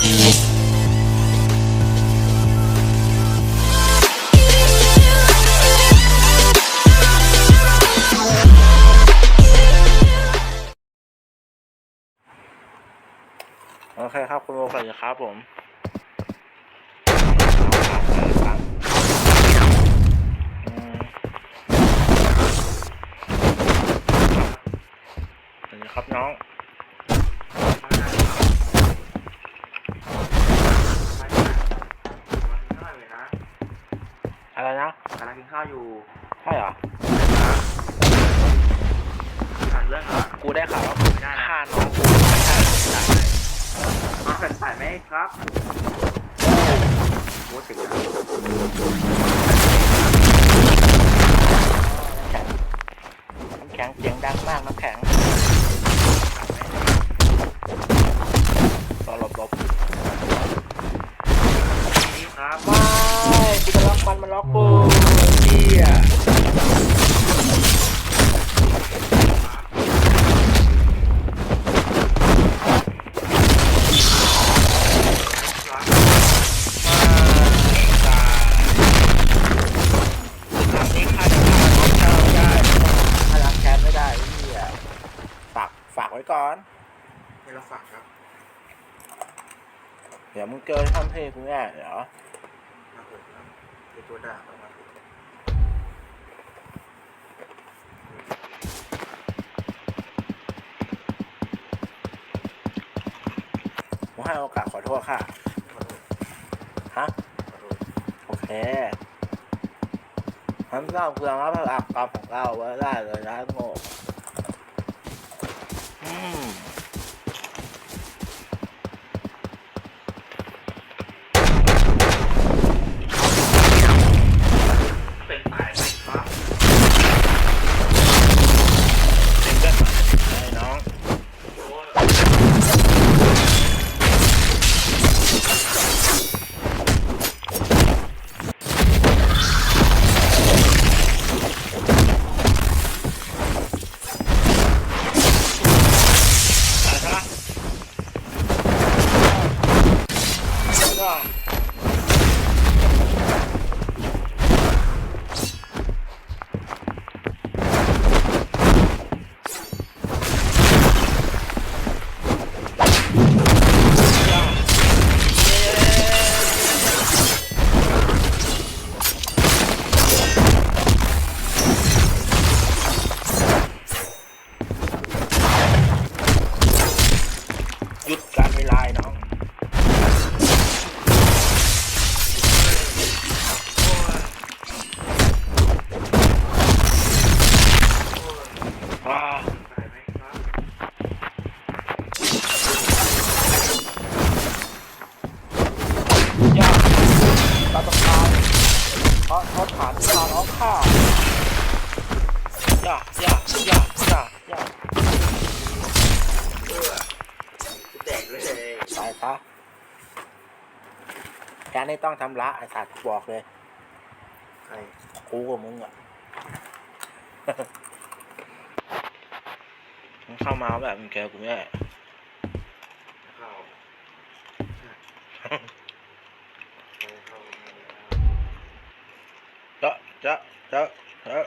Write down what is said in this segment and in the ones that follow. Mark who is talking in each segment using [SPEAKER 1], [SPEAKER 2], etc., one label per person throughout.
[SPEAKER 1] โอเคครับ คุณโอสวัสดีครับผมสวัสดีครับน้อง อะไรนะ
[SPEAKER 2] กำลังกินข้าว อยู่
[SPEAKER 1] ใช่เหรอ
[SPEAKER 2] ผ่านเรื่องอะ
[SPEAKER 1] กูได้ข่าวว่า
[SPEAKER 2] ไม่ได้นะ
[SPEAKER 1] ฆ่าน้องกูไม่ใช่จ่ายให้
[SPEAKER 2] มาแผ่นถ่ายไหมครับโอ้ถึงแล้ว
[SPEAKER 1] น้ำแข็งเสียงดังมากน้ำแข็ง ดี๋ยวมึงเจอทำเพลงกูแน่เดี๋ยว
[SPEAKER 2] มาเปิดครับเป็นตัวด่าประมาณ
[SPEAKER 1] ผมให้โอกาสขอโทษค่ะ ฮะ
[SPEAKER 2] โอ
[SPEAKER 1] เคฉันต้องเพื่อรับพลังกรรมของเราไว้ได้เลยนะโง่อืม ขาฐานทานเอาฆ่าย่าย่าย่าย่าย่า
[SPEAKER 2] แดกเลย
[SPEAKER 1] ตายซะแค่นี้ต้องทำละไอ้สัตว์บอกเลย
[SPEAKER 2] ใคร
[SPEAKER 1] กูกับมึงอะมึงเข้ามาแบบมึงเจอกูแน่
[SPEAKER 2] เข้าใช่เข้า มาแล้ว
[SPEAKER 1] เจ๊ะเจ๊ะเจ๊ะเจ๊ะ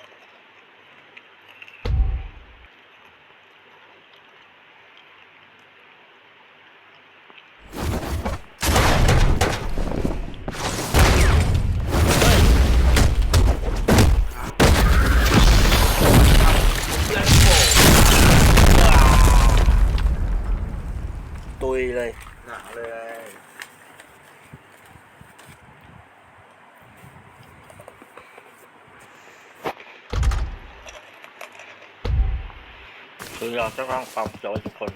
[SPEAKER 1] ตุยเลย
[SPEAKER 2] หนักเลย
[SPEAKER 1] คือ เราจะต้องความเจอทุกคน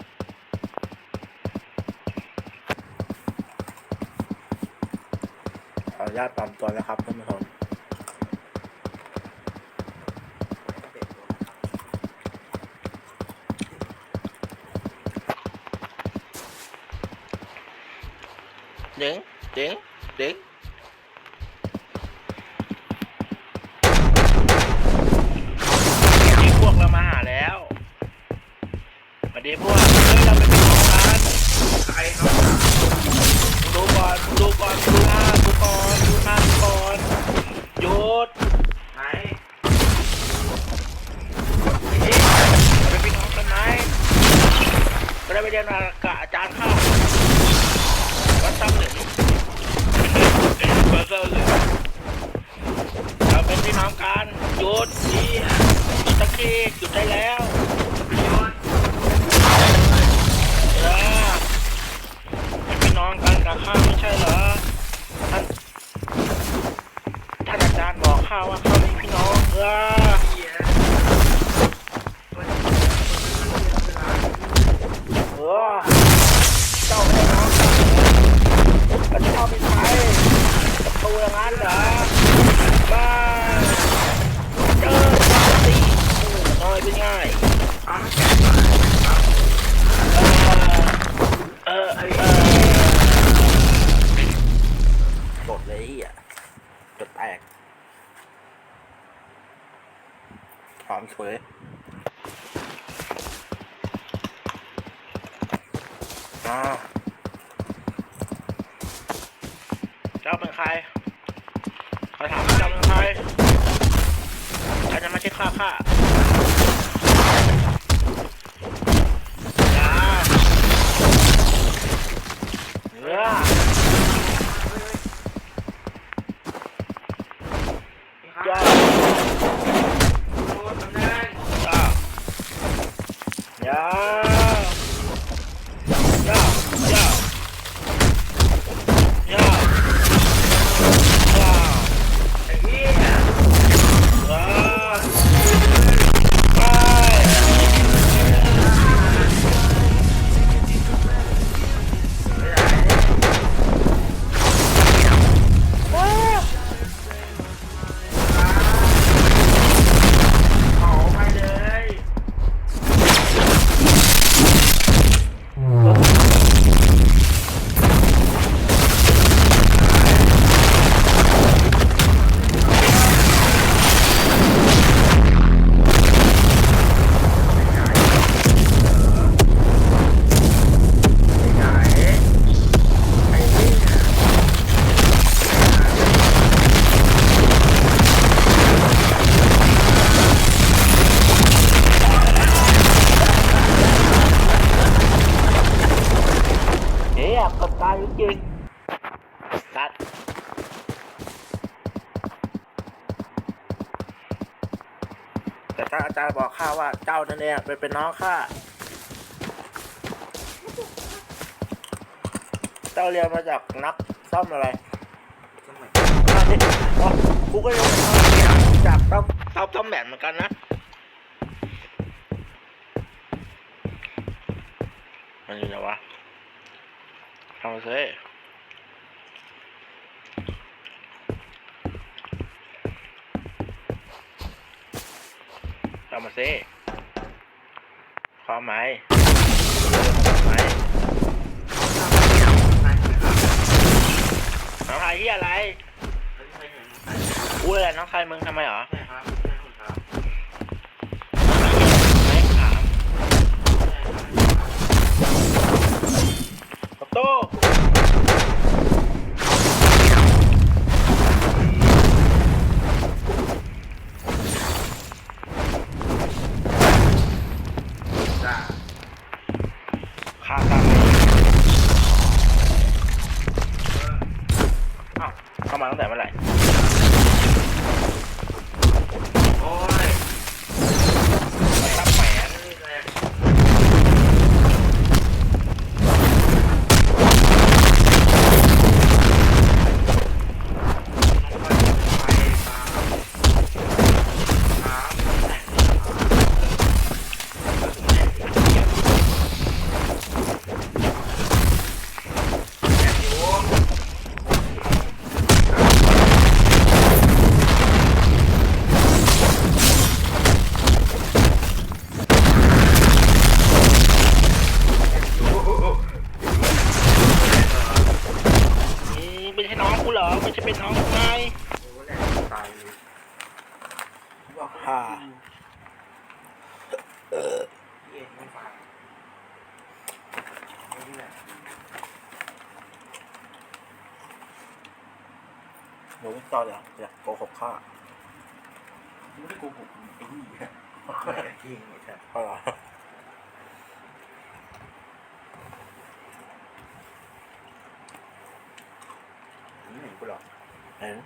[SPEAKER 1] ขออนุญาตปรับตัวนะครับท่านผู้ชมเด้งเด้งเด้ง ดีพวกเฮ้ยเราไปเป็นของกัน
[SPEAKER 2] ใครครับดูก่อนดูก่อนดูหน้าดูก่อนดูหน้าดูก่อนหยุด
[SPEAKER 3] ไหน
[SPEAKER 2] เป็นพี่น้องกันไหมไม่ได้ไปเรียนกับอาจารย์ข้าวัดซ้ำหนึ่งวัดซ้ำหนึ่งเราเป็นพี่น้องกันหยุดดีหยุดตะกี้หยุดได้แล้ว น้องกันกับข้าไม่ใช่เหรอท่านท่านอาจารย์บอกข้าว่าข้ามีพี่น้องเออ อ่าเจ้าเป็นใคร
[SPEAKER 3] ข
[SPEAKER 2] อถามว่าเจ้าเป็นใครใครจะมาเช็คค่าค่าอย่าเออ
[SPEAKER 3] นี่ครับ
[SPEAKER 2] อย่า
[SPEAKER 3] โอ้ตำแหน่ง
[SPEAKER 2] อย่า
[SPEAKER 1] แต่ถ้าอาจารย์บอกข้าว่าเจ้านั่นเองไปเป็นน้องข้าเจ้าเรียนมาจากนักซ่อมอะไร
[SPEAKER 3] สมัย
[SPEAKER 1] อ้าวนี่อ๋อกูก็เรียนจากซ่อม
[SPEAKER 2] เอาต้อมแบนเหมือนกันนะมันอยู่ไหนวะทำมาซิามาซิพร้อมไหม
[SPEAKER 3] ใช่ครับ
[SPEAKER 2] น้องชายที่อะไร
[SPEAKER 3] ไม่ใช่อย่างนั้น
[SPEAKER 2] กูเลยน้องชายมึงทำไมเหรอ หนูเจ้าอ
[SPEAKER 3] ยา
[SPEAKER 2] กอ
[SPEAKER 3] ยา
[SPEAKER 4] กโกหกข้า
[SPEAKER 2] ไม่ได้โกหกไอ้นี่จริงไอ้สัส
[SPEAKER 4] เพราะอะไร
[SPEAKER 2] มึงเห็นกูหรอ
[SPEAKER 4] เห็น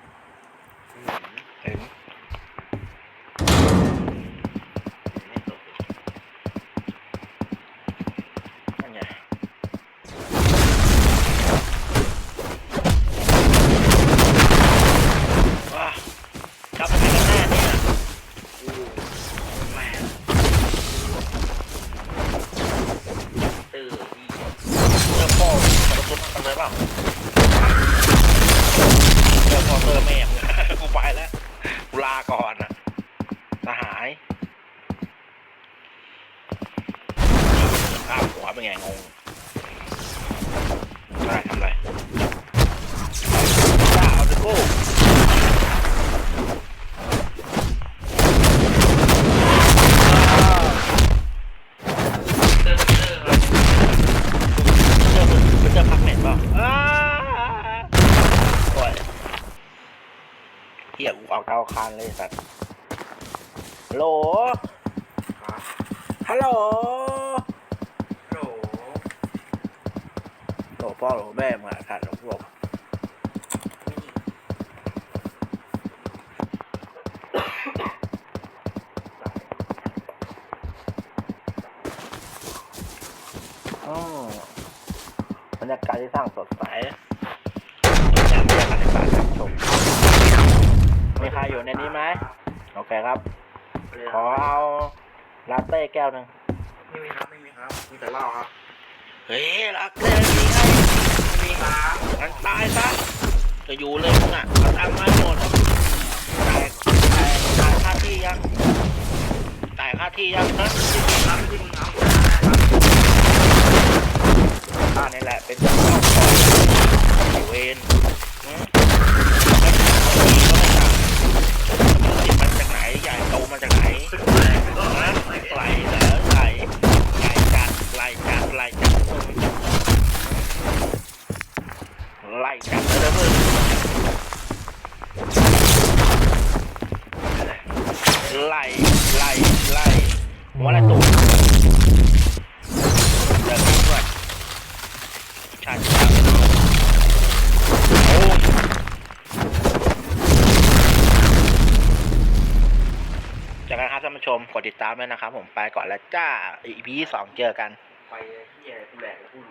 [SPEAKER 2] เฮี
[SPEAKER 1] ยกูเอาเท้าคานเลยสัตว์ฮัลโหลฮัลโหล
[SPEAKER 2] โหล
[SPEAKER 1] โหลพ่อโหลแม่มึงอะสัตว์หลงพวกอืมบรรยากาศที่สร้างสดใสยามเย็นบรรยากาศชมมีใคร อยู่ในนี้ไหมโอเคครับ ขอเอาลาเต้แก้วหนึ่ง
[SPEAKER 2] ไม่มีครับไม่มีครับมีแต่เหล้าครับ
[SPEAKER 1] เฮ้ยรักเต้มีไง
[SPEAKER 2] มีครับ
[SPEAKER 1] มันตายซะจะอยู่เลยมึงอะเอาตังค์มาให้หมดจ่ายจ่ายจ่ายค่าที่ยังจ่ายค่าที่ยังนะ
[SPEAKER 2] รับไม่จริงครับ
[SPEAKER 1] ค่านี่แหละเป็นเจ้าของไอเวน ม ผู้ชมกดติดตามด้วยนะครับผมไปก่อนแล้วจ้าอีพีสองเจอกัน
[SPEAKER 2] ไปเฮียกูแหลกกูหลุดเลย